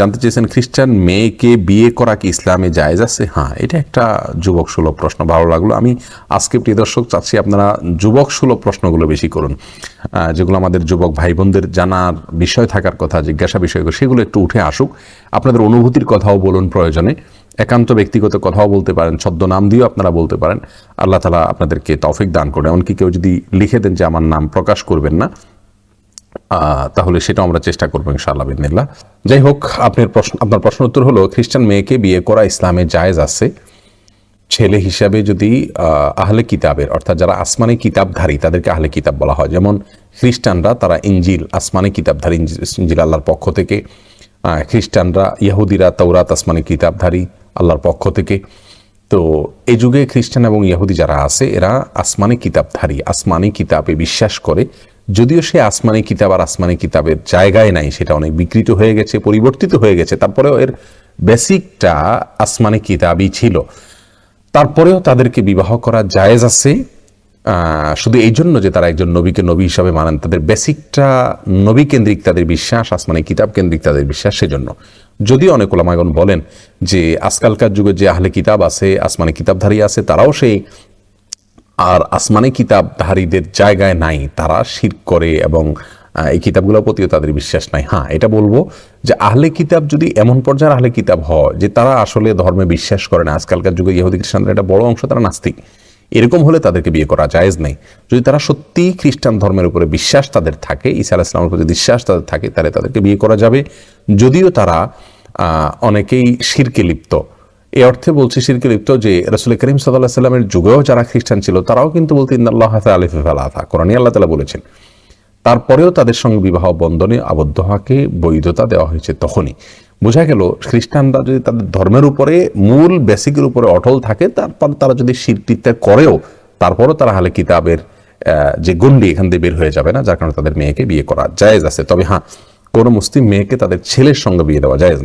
জানতে চেয়েছেন, খ্রিস্টান মেয়েকে বিয়ে করা কি ইসলামে জায়েজ আছে? হ্যাঁ এটা একটা যুবক সুলভ প্রশ্ন, ভালো লাগল। আমি আজকে, প্রিয় দর্শক, চাচ্ছি আপনারা যুবক সুলভ প্রশ্নগুলো বেশি করুন যেগুলো আমাদের যুবক ভাই বোনদের জানার বিষয় থাকার কথা, জিজ্ঞাসা বিষয়গুলো সেগুলো একটু উঠে আসুক। আপনাদের অনুভূতির কথাও বলুন প্রয়োজনে। একান্ত ব্যক্তিগত কথাও বলতে পারেন, ছদ্ম নাম দিয়েও আপনারা বলতে পারেন। আল্লাহ তালা আপনাদেরকে তৌফিক দান করে এমনকি কেউ যদি লিখে দেন যে, আমার নাম প্রকাশ করবেন না তাহলে সেটা আমরা চেষ্টা করব ইনশাআল্লাহ বিদিনিল্লাহ। যাই হোক, আপনার প্রশ্ন আপনার প্রশ্ন উত্তর হলো, খ্রিস্টান মেয়েকে বিয়ে করা ইসলামে জায়েজ আছে। ছেলে হিসাবে যদি আহলে কিতাবের, অর্থাৎ যারা আসমানি কিতাবধারী, তাদেরকে আহলে কিতাব বলা হয়। যেমন খ্রিস্টানরা, তারা ইঞ্জিল আসমানি কিতাবধারী ইঞ্জিল আল্লাহর পক্ষ থেকে। খ্রিস্টানরা, ইহুদিরা তৌরাত আসমানি কিতাবধারী, আল্লাহর পক্ষ থেকে। তো এই যুগে খ্রিস্টান এবং ইহুদি যারা আছে, এরা আসমানি কিতাবধারী, আসমানি কিতাবে বিশ্বাস করে। যদিও সে আসমানি কিতাব আর আসমানি কিতাবের জায়গায় নাই, সেটা অনেক বিকৃত হয়ে গেছে, পরিবর্তিত হয়ে গেছে। তারপরেও এর বেসিকটা আসমানি কিতাবই ছিল। তারপরেও তাদেরকে বিবাহ করা জায়েজ আছে। শুধু এই জন্য যে তারা একজন নবীকে নবী হিসাবে মানেন, তাদের বেসিকটা নবী কেন্দ্রিক তাদের বিশ্বাস, আসমানি কিতাব কেন্দ্রিক তাদের বিশ্বাস সেজন্য। যদিও অনেক ওলামাগণ বলেন যে, আজকালকার যুগে যে আহলে কিতাব আছে, আসমানি কিতাবধারী আছে, তারাও সেই আর আসমানি কিতাবধারীদের জায়গায় নাই, তারা শির করে এবং এই কিতাবগুলোর প্রতিও তাদের বিশ্বাস নাই। হ্যাঁ এটা বলব যে আহলে কিতাব যদি এমন পর্যায়ের আহলে কিতাব হয় যে তারা আসলে ধর্মে বিশ্বাস করে না, আজকালকার যুগে ইহুদি খ্রিস্টানদের একটা বড় অংশ তারা নাস্তিক, এরকম হলে তাদেরকে বিয়ে করা জায়েজ নেই। যদি তারা সত্যিই খ্রিস্টান ধর্মের উপরে বিশ্বাস তাদের থাকে, ঈসা ইসলামের প্রতি বিশ্বাস তাদের থাকে, তাহলে তাদেরকে বিয়ে করা যাবে। যদিও তারা অনেকেই শিরকে লিপ্ত এই অর্থে বলছি শিরকে লিপ্ত যে রসুল করিম সাল্লাহ সাল্লামের যুগেও যারা খ্রিস্টান ছিল, তারাও কিন্তু বলতে ইন্দাল্লাহ আলিফ আলাথা কোরআনী আল্লাহ তালা বলেছেন। তারপরেও তাদের সঙ্গে বিবাহ বন্ধনে আবদ্ধ হওয়াকে বৈধতা দেওয়া হয়েছে তখনই। বোঝা গেল, খ্রিস্টানরা যদি তাদের ধর্মের উপরে, মূল বেসিকের উপরে অটল থাকে, তারপর তারা যদি শিরটিতে করেও, তারপরও তারা হালে কিতাবের যে গন্ডি এখান দিয়ে বের হয়ে যাবে না, যার কারণে তাদের মেয়েকে বিয়ে করা জায়েজ আছে। তবে হ্যাঁ কোনো মুসলিম মেয়েকে তাদের ছেলের সঙ্গে বিয়ে দেওয়া জায়েজ না।